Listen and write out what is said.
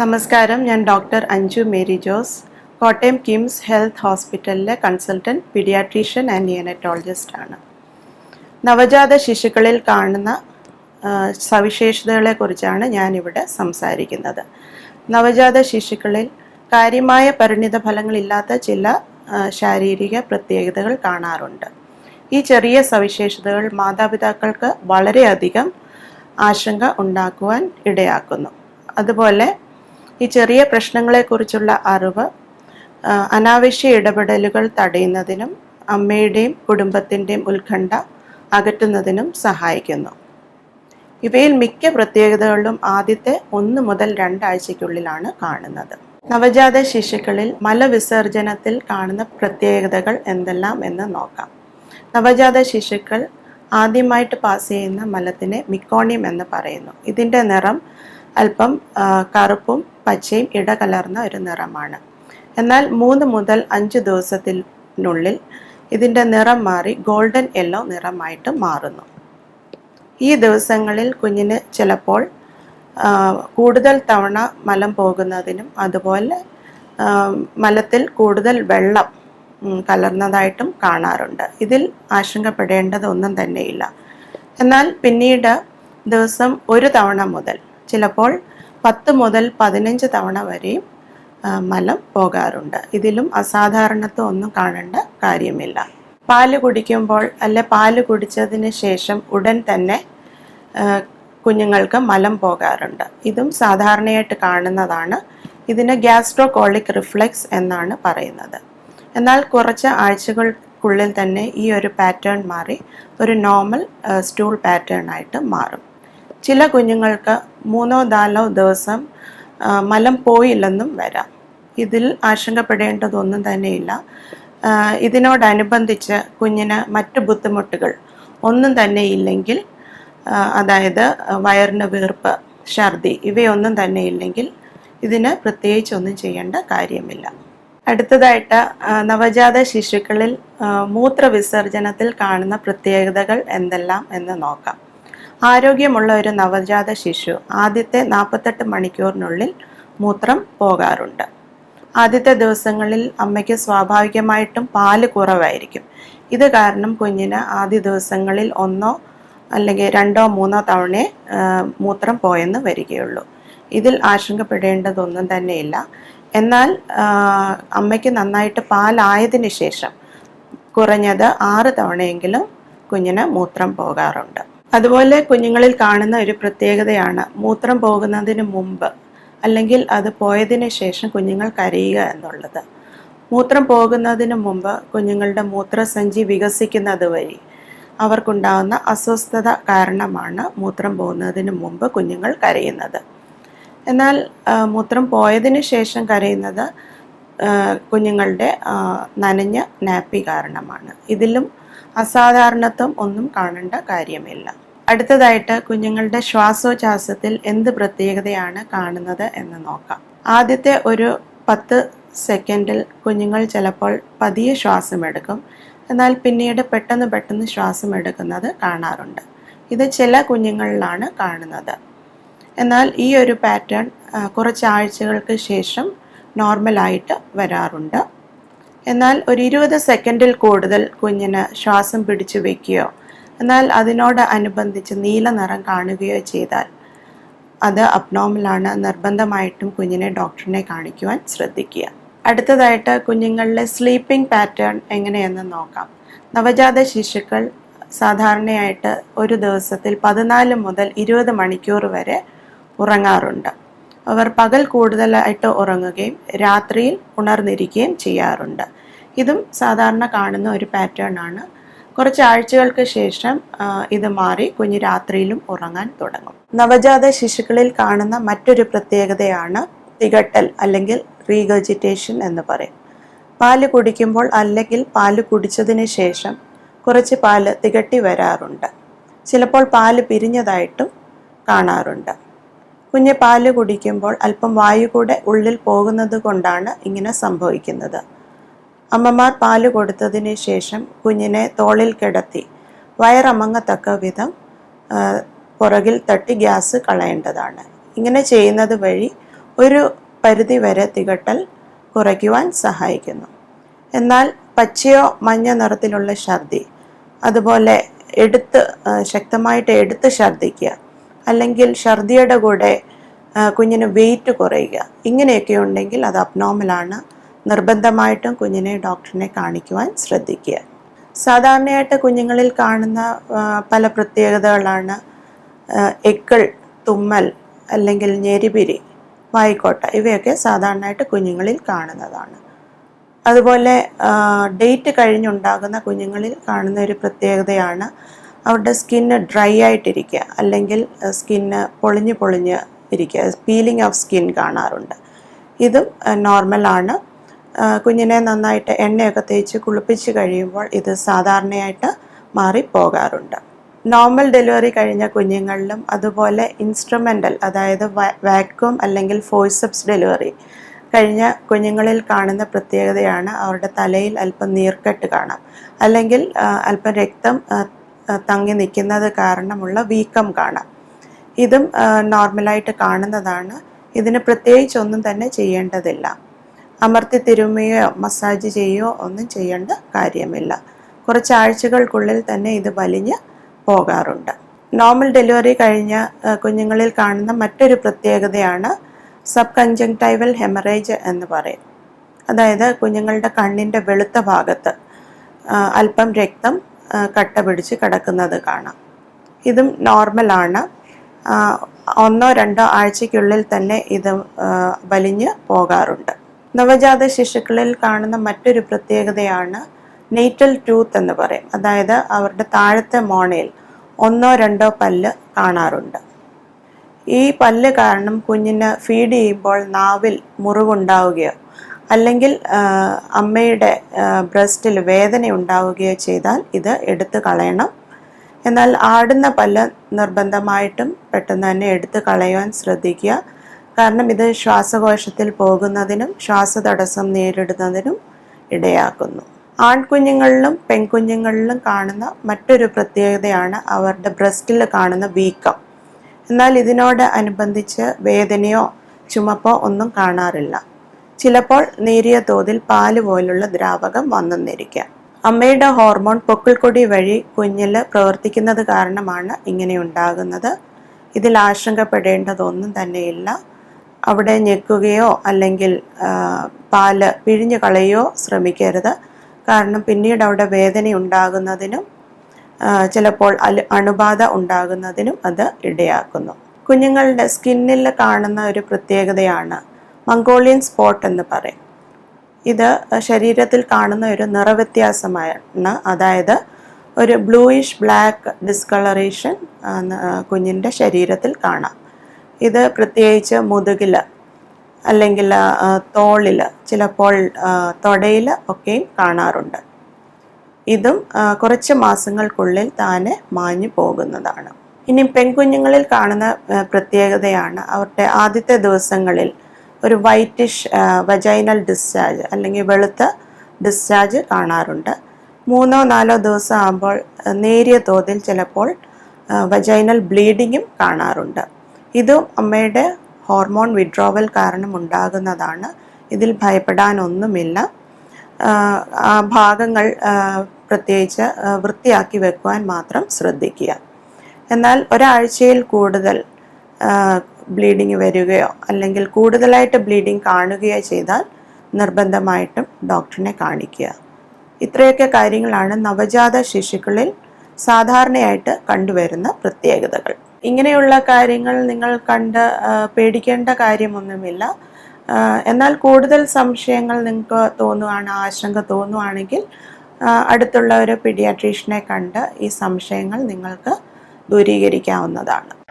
നമസ്കാരം. ഞാൻ doctor Anju Mary Jose. Kottayam KIMS health ഹോസ്പിറ്റലിലെ കൺസൾട്ടന്റ് പീഡിയാട്രീഷ്യൻ ആൻഡ് നിയനറ്റോളജിസ്റ്റ് ആണ്. നവജാത ശിശുക്കളിൽ കാണുന്ന സവിശേഷതകളെക്കുറിച്ചാണ് ഞാനിവിടെ സംസാരിക്കുന്നത്. നവജാത ശിശുക്കളിൽ കാര്യമായ പരിണിത ഫലങ്ങളില്ലാത്ത ചില ശാരീരിക പ്രത്യേകതകൾ കാണാറുണ്ട്. ഈ ചെറിയ സവിശേഷതകൾ മാതാപിതാക്കൾക്ക് വളരെയധികം ആശങ്ക ഉണ്ടാക്കുവാൻ ഇടയാക്കുന്നു. അതുപോലെ ഈ ചെറിയ പ്രശ്നങ്ങളെക്കുറിച്ചുള്ള അറിവ് അനാവശ്യ ഇടപെടലുകൾ തടയുന്നതിനും അമ്മയുടെയും കുടുംബത്തിന്റെയും ഉത്കണ്ഠ അകറ്റുന്നതിനും സഹായിക്കുന്നു. ഇവയിൽ മിക്ക പ്രത്യേകതകളിലും ആദ്യത്തെ ഒന്ന് മുതൽ രണ്ടാഴ്ചയ്ക്കുള്ളിലാണ് കാണുന്നത്. നവജാത ശിശുക്കളിൽ മലവിസർജനത്തിൽ കാണുന്ന പ്രത്യേകതകൾ എന്തെല്ലാം എന്ന് നോക്കാം. നവജാത ശിശുക്കൾ ആദ്യമായിട്ട് പാസ് ചെയ്യുന്ന മലത്തിനെ മിക്കോണിയം എന്ന് പറയുന്നു. ഇതിന്റെ നിറം അല്പം കറുപ്പും പച്ചയും ഇടകലർന്ന ഒരു നിറമാണ്. എന്നാൽ മൂന്ന് മുതൽ അഞ്ച് ദിവസത്തിനുള്ളിൽ ഇതിന്റെ നിറം മാറി ഗോൾഡൻ യെല്ലോ നിറമായിട്ട് മാറുന്നു. ഈ ദിവസങ്ങളിൽ കുഞ്ഞിന് ചിലപ്പോൾ കൂടുതൽ തവണ മലം പോകുന്നതിനും അതുപോലെ മലത്തിൽ കൂടുതൽ വെള്ളം കലർന്നതായിട്ടും കാണാറുണ്ട്. ഇതിൽ ആശങ്കപ്പെടേണ്ടതൊന്നും തന്നെയില്ല. എന്നാൽ പിന്നീട് ദിവസം ഒരു തവണ മുതൽ ചിലപ്പോൾ പത്ത് മുതൽ പതിനഞ്ച് തവണ വരെയും മലം പോകാറുണ്ട്. ഇതിലും അസാധാരണത്വം ഒന്നും കാണേണ്ട കാര്യമില്ല. പാൽ കുടിക്കുമ്പോൾ അല്ലെ പാൽ കുടിച്ചതിന് ശേഷം ഉടൻ തന്നെ കുഞ്ഞുങ്ങൾക്ക് മലം പോകാറുണ്ട്. ഇതും സാധാരണയായിട്ട് കാണുന്നതാണ്. ഇതിന് ഗ്യാസ്ട്രോകോളിക് റിഫ്ലെക്സ് എന്നാണ് പറയുന്നത്. എന്നാൽ കുറച്ച് ആഴ്ചകൾക്കുള്ളിൽ തന്നെ ഈ ഒരു പാറ്റേൺ മാറി ഒരു നോർമൽ സ്റ്റൂൾ പാറ്റേൺ ആയിട്ട് മാറും. ചില കുഞ്ഞുങ്ങൾക്ക് മൂന്നോ നാലോ ദിവസം മലം പോയില്ലെന്നും വരാം. ഇതിൽ ആശങ്കപ്പെടേണ്ടതൊന്നും തന്നെയില്ല. ഇതിനോടനുബന്ധിച്ച് കുഞ്ഞിന് മറ്റ് ബുദ്ധിമുട്ടുകൾ ഒന്നും തന്നെ ഇല്ലെങ്കിൽ അതായത് വയറിന് വീർപ്പ് ഛർദി ഇവയൊന്നും തന്നെ ഇല്ലെങ്കിൽ ഇതിന് പ്രത്യേകിച്ചൊന്നും ചെയ്യേണ്ട കാര്യമില്ല. അടുത്തതായിട്ട് നവജാത ശിശുക്കളിൽ മൂത്രവിസർജനത്തിൽ കാണുന്ന പ്രത്യേകതകൾ എന്തെല്ലാം എന്ന് നോക്കാം. ആരോഗ്യമുള്ള ഒരു നവജാത ശിശു ആദ്യത്തെ നാൽപ്പത്തെട്ട് മണിക്കൂറിനുള്ളിൽ മൂത്രം പോകാറുണ്ട്. ആദ്യത്തെ ദിവസങ്ങളിൽ അമ്മയ്ക്ക് സ്വാഭാവികമായിട്ടും പാൽ കുറവായിരിക്കും. ഇത് കാരണം കുഞ്ഞിന് ആദ്യ ദിവസങ്ങളിൽ ഒന്നോ അല്ലെങ്കിൽ രണ്ടോ മൂന്നോ തവണ മൂത്രം പോയെന്ന് വരികയുള്ളൂ. ഇതിൽ ആശങ്കപ്പെടേണ്ടതൊന്നും തന്നെയില്ല. എന്നാൽ അമ്മയ്ക്ക് നന്നായിട്ട് പാലായതിനു ശേഷം കുറഞ്ഞത് ആറ് തവണയെങ്കിലും കുഞ്ഞിന് മൂത്രം പോകാറുണ്ട്. അതുപോലെ കുഞ്ഞുങ്ങളിൽ കാണുന്ന ഒരു പ്രത്യേകതയാണ് മൂത്രം പോകുന്നതിന് മുമ്പ് അല്ലെങ്കിൽ അത് പോയതിന് ശേഷം കുഞ്ഞുങ്ങൾ കരയുക എന്നുള്ളത്. മൂത്രം പോകുന്നതിന് മുമ്പ് കുഞ്ഞുങ്ങളുടെ മൂത്രസഞ്ചി വികസിക്കുന്നത് വഴി അവർക്കുണ്ടാകുന്ന അസ്വസ്ഥത കാരണമാണ് മൂത്രം പോകുന്നതിന് മുമ്പ് കുഞ്ഞുങ്ങൾ കരയുന്നത്. എന്നാൽ മൂത്രം പോയതിന് ശേഷം കരയുന്നത് കുഞ്ഞുങ്ങളുടെ നനഞ്ഞ നാപ്പി കാരണമാണ്. ഇതിലും അസാധാരണത്വം ഒന്നും കാണേണ്ട കാര്യമില്ല. അടുത്തതായിട്ട് കുഞ്ഞുങ്ങളുടെ ശ്വാസോച്ഛാസത്തിൽ എന്ത് പ്രത്യേകതയാണ് കാണുന്നത് എന്ന് നോക്കാം. ആദ്യത്തെ ഒരു പത്ത് സെക്കൻഡിൽ കുഞ്ഞുങ്ങൾ ചിലപ്പോൾ പതിയെ ശ്വാസം എടുക്കും എന്നാൽ പിന്നീട് പെട്ടെന്ന് പെട്ടെന്ന് ശ്വാസം എടുക്കുന്നത് കാണാറുണ്ട്. ഇത് ചില കുഞ്ഞുങ്ങളിലാണ് കാണുന്നത്. എന്നാൽ ഈ ഒരു പാറ്റേൺ കുറച്ച് ആഴ്ചകൾക്ക് ശേഷം നോർമലായിട്ട് വരാറുണ്ട്. എന്നാൽ ഒരു ഇരുപത് സെക്കൻഡിൽ കൂടുതൽ കുഞ്ഞിന് ശ്വാസം പിടിച്ചു വയ്ക്കുകയോ എന്നാൽ അതിനോട് അനുബന്ധിച്ച് നീല നിറം കാണുകയോ ചെയ്താൽ അത് അബ്നോർമലാണ് നിർബന്ധമായിട്ടും കുഞ്ഞിനെ ഡോക്ടറിനെ കാണിക്കുവാൻ ശ്രദ്ധിക്കുക. അടുത്തതായിട്ട് കുഞ്ഞുങ്ങളിലെ സ്ലീപ്പിംഗ് പാറ്റേൺ എങ്ങനെയെന്ന് നോക്കാം. നവജാത ശിശുക്കൾ സാധാരണയായിട്ട് ഒരു ദിവസത്തിൽ പതിനാല് മുതൽ ഇരുപത് മണിക്കൂർ വരെ ഉറങ്ങാറുണ്ട്. അവർ പകൽ കൂടുതലായിട്ട് ഉറങ്ങുകയും രാത്രിയിൽ ഉണർന്നിരിക്കുകയും ചെയ്യാറുണ്ട്. ഇതും സാധാരണ കാണുന്ന ഒരു പാറ്റേൺ ആണ്. കുറച്ച് ആഴ്ചകൾക്ക് ശേഷം ഇത് മാറി കുഞ്ഞ് രാത്രിയിലും ഉറങ്ങാൻ തുടങ്ങും. നവജാത ശിശുക്കളിൽ കാണുന്ന മറ്റൊരു പ്രത്യേകതയാണ് തികട്ടൽ അല്ലെങ്കിൽ റീഗജിറ്റേഷൻ എന്ന് പറയും. പാൽ കുടിക്കുമ്പോൾ അല്ലെങ്കിൽ പാൽ കുടിച്ചതിന് ശേഷം കുറച്ച് പാൽ തികട്ടി വരാറുണ്ട്. ചിലപ്പോൾ പാൽ പിരിഞ്ഞതായിട്ടും കാണാറുണ്ട്. കുഞ്ഞ് പാൽ കുടിക്കുമ്പോൾ അല്പം വായു കൂടെ ഉള്ളിൽ പോകുന്നത് കൊണ്ടാണ് ഇങ്ങനെ സംഭവിക്കുന്നത്. അമ്മമാർ പാൽ കൊടുത്തതിന് ശേഷം കുഞ്ഞിനെ തോളിൽ കിടത്തി വയറമങ്ങത്തക്ക വിധം പുറകിൽ തട്ടി ഗ്യാസ് കളയേണ്ടതാണ്. ഇങ്ങനെ ചെയ്യുന്നത് വഴി ഒരു പരിധി വരെ തികട്ടൽ കുറയ്ക്കുവാൻ സഹായിക്കുന്നു. എന്നാൽ പച്ചയോ മഞ്ഞ നിറത്തിലുള്ള ഛർദി അതുപോലെ എടുത്ത് ശക്തമായിട്ട് എടുത്ത് ഛർദിക്കുക അല്ലെങ്കിൽ ഛർദിയുടെ കൂടെ കുഞ്ഞിന് വെയിറ്റ് കുറയുക. ഇങ്ങനെയൊക്കെ ഉണ്ടെങ്കിൽ അത് അബ്നോർമലാണ് നിർബന്ധമായിട്ടും കുഞ്ഞിനെ ഡോക്ടറിനെ കാണിക്കുവാൻ ശ്രദ്ധിക്കുക. സാധാരണയായിട്ട് കുഞ്ഞുങ്ങളിൽ കാണുന്ന പല പ്രത്യേകതകളാണ് എക്കൾ തുമ്മൽ അല്ലെങ്കിൽ ഞെരിപിരി വായിക്കോട്ട ഇവയൊക്കെ സാധാരണയായിട്ട് കുഞ്ഞുങ്ങളിൽ കാണുന്നതാണ്. അതുപോലെ ഡേറ്റ് കഴിഞ്ഞുണ്ടാകുന്ന കുഞ്ഞുങ്ങളിൽ കാണുന്ന ഒരു പ്രത്യേകതയാണ് അവരുടെ സ്കിന്ന് ഡ്രൈ ആയിട്ടിരിക്കുക. അല്ലെങ്കിൽ സ്കിന്ന് പൊളിഞ്ഞ് പൊളിഞ്ഞ് ഇരിക്കുക. പീലിംഗ് ഓഫ് സ്കിൻ കാണാറുണ്ട്. ഇതും നോർമലാണ് കുഞ്ഞിനെ നന്നായിട്ട് എണ്ണയൊക്കെ തേച്ച് കുളിപ്പിച്ച് കഴിയുമ്പോൾ ഇത് സാധാരണയായിട്ട് മാറിപ്പോകാറുണ്ട്. നോർമൽ ഡെലിവറി കഴിഞ്ഞ കുഞ്ഞുങ്ങളിലും അതുപോലെ ഇൻസ്ട്രുമെന്റൽ അതായത് വാക്വം അല്ലെങ്കിൽ ഫോഴ്സപ്സ് ഡെലിവറി കഴിഞ്ഞ കുഞ്ഞുങ്ങളിൽ കാണുന്ന പ്രത്യേകതയാണ് അവരുടെ തലയിൽ അല്പം നീർക്കെട്ട് കാണാം. അല്ലെങ്കിൽ അല്പം രക്തം തങ്ങി നിൽക്കുന്നത് കാരണമുള്ള വീക്കം കാണാം. ഇതും നോർമലായിട്ട് കാണുന്നതാണ്. ഇതിന് പ്രത്യേകിച്ചൊന്നും തന്നെ ചെയ്യേണ്ടതില്ല. അമർത്തി തിരുമ്മയോ മസാജ് ചെയ്യുകയോ ഒന്നും ചെയ്യേണ്ട കാര്യമില്ല. കുറച്ച് ആഴ്ചകൾക്കുള്ളിൽ തന്നെ ഇത് വലിഞ്ഞ് പോകാറുണ്ട്. നോർമൽ ഡെലിവറി കഴിഞ്ഞ കുഞ്ഞുങ്ങളിൽ കാണുന്ന മറ്റൊരു പ്രത്യേകതയാണ് സബ് കഞ്ചങ്ടൈവൽ ഹെമറേജ് എന്ന് പറയും. അതായത് കുഞ്ഞുങ്ങളുടെ കണ്ണിന്റെ വെളുത്ത ഭാഗത്ത് അല്പം രക്തം കട്ട പിടിച്ച് കിടക്കുന്നത് കാണാം. ഇതും നോർമലാണ് ഒന്നോ രണ്ടോ ആഴ്ചയ്ക്കുള്ളിൽ തന്നെ ഇത് വലിഞ്ഞ് പോകാറുണ്ട്. നവജാത ശിശുക്കളിൽ കാണുന്ന മറ്റൊരു പ്രത്യേകതയാണ് നെയ്റ്റൽ ടൂത്ത് എന്ന് പറയും. അതായത് അവരുടെ താഴത്തെ മോണയിൽ ഒന്നോ രണ്ടോ പല്ല് കാണാറുണ്ട്. ഈ പല്ല് കാരണം കുഞ്ഞിന് ഫീഡ് ചെയ്യുമ്പോൾ നാവിൽ മുറിവുണ്ടാവുകയോ അല്ലെങ്കിൽ അമ്മയുടെ ബ്രസ്റ്റിൽ വേദന ഉണ്ടാവുകയോ ചെയ്താൽ ഇത് എടുത്തു കളയണം. എന്നാൽ ആടുന്ന പല്ല് നിർബന്ധമായിട്ടും പെട്ടെന്ന് തന്നെ എടുത്തു കളയുവാൻ ശ്രദ്ധിക്കുക. കാരണം ഇത് ശ്വാസകോശത്തിൽ പോകുന്നതിനും ശ്വാസതടസ്സം നേരിടുന്നതിനും ഇടയാക്കുന്നു. ആൺകുഞ്ഞുങ്ങളിലും പെൺകുഞ്ഞുങ്ങളിലും കാണുന്ന മറ്റൊരു പ്രത്യേകതയാണ് അവരുടെ ബ്രസ്റ്റിൽ കാണുന്ന വീക്കം. എന്നാൽ ഇതിനോട് അനുബന്ധിച്ച് വേദനയോ ചുമപ്പോ ഒന്നും കാണാറില്ല. ചിലപ്പോൾ നേരിയ തോതിൽ പാൽ പോലുള്ള ദ്രാവകം വന്നെന്നിരിക്കാം. അമ്മയുടെ ഹോർമോൺ പൊക്കിൾക്കൊടി വഴി കുഞ്ഞിൽ പ്രവർത്തിക്കുന്നത് കാരണമാണ് ഇങ്ങനെ ഉണ്ടാകുന്നത്. ഇതിൽ ആശങ്കപ്പെടേണ്ടതൊന്നും തന്നെയില്ല. അവിടെ ഞെക്കുകയോ അല്ലെങ്കിൽ പാൽ പിഴിഞ്ഞു കളയോ ശ്രമിക്കരുത്. കാരണം പിന്നീട് അവിടെ വേദന ഉണ്ടാകുന്നതിനും ചിലപ്പോൾ അണുബാധ ഉണ്ടാകുന്നതിനും അത് ഇടയാക്കുന്നു. കുഞ്ഞുങ്ങളുടെ സ്കിന്നിൽ കാണുന്ന ഒരു പ്രത്യേകതയാണ് മംഗോളിയൻ സ്പോട്ട് എന്ന് പറയും. ഇത് ശരീരത്തിൽ കാണുന്ന ഒരു നിറവ്യത്യാസമാണ്. അതായത് ഒരു ബ്ലൂയിഷ് ബ്ലാക്ക് ഡിസ്കളറേഷൻ കുഞ്ഞിന്റെ ശരീരത്തിൽ കാണാം. ഇത് പ്രത്യേകിച്ച് മുതുകിൽ അല്ലെങ്കിൽ തോളിൽ ചിലപ്പോൾ തൊടയിൽ ഒക്കെയും കാണാറുണ്ട്. ഇതും കുറച്ച് മാസങ്ങൾക്കുള്ളിൽ താനെ മാഞ്ഞു പോകുന്നതാണ്. ഇനി പെൺകുഞ്ഞുങ്ങളിൽ കാണുന്ന പ്രത്യേകതയാണ് അവരുടെ ആദ്യത്തെ ദിവസങ്ങളിൽ ഒരു വൈറ്റിഷ് വജൈനൽ ഡിസ്ചാർജ് അല്ലെങ്കിൽ വെളുത്ത ഡിസ്ചാർജ് കാണാറുണ്ട്. മൂന്നോ നാലോ ദിവസം ആകുമ്പോൾ നേരിയ തോതിൽ ചിലപ്പോൾ വജൈനൽ ബ്ലീഡിങ്ങും കാണാറുണ്ട്. ഇതും അമ്മയുടെ ഹോർമോൺ വിഡ്രോവൽ കാരണം ഉണ്ടാകുന്നതാണ്. ഇതിൽ ഭയപ്പെടാനൊന്നുമില്ല. ആ, ഭാഗങ്ങൾ പ്രത്യേകിച്ച് വൃത്തിയാക്കി വെക്കുവാൻ മാത്രം ശ്രദ്ധിക്കുക. എന്നാൽ ഒരാഴ്ചയിൽ കൂടുതൽ ബ്ലീഡിങ് വരികയോ അല്ലെങ്കിൽ കൂടുതലായിട്ട് ബ്ലീഡിങ് കാണുകയോ ചെയ്താൽ നിർബന്ധമായിട്ടും ഡോക്ടറിനെ കാണിക്കുക. ഇത്രയൊക്കെ കാര്യങ്ങളാണ് നവജാത ശിശുക്കളിൽ സാധാരണയായിട്ട് കണ്ടുവരുന്ന പ്രത്യേകതകൾ. ഇങ്ങനെയുള്ള കാര്യങ്ങൾ നിങ്ങൾ കണ്ട് പേടിക്കേണ്ട കാര്യമൊന്നുമില്ല. എന്നാൽ കൂടുതൽ സംശയങ്ങൾ നിങ്ങൾക്ക് തോന്നുകയാണ് ആശങ്ക തോന്നുവാണെങ്കിൽ അടുത്തുള്ള ഒരു പീഡിയാട്രീഷ്യനെ കണ്ട് ഈ സംശയങ്ങൾ നിങ്ങൾക്ക് ദൂരീകരിക്കാവുന്നതാണ്.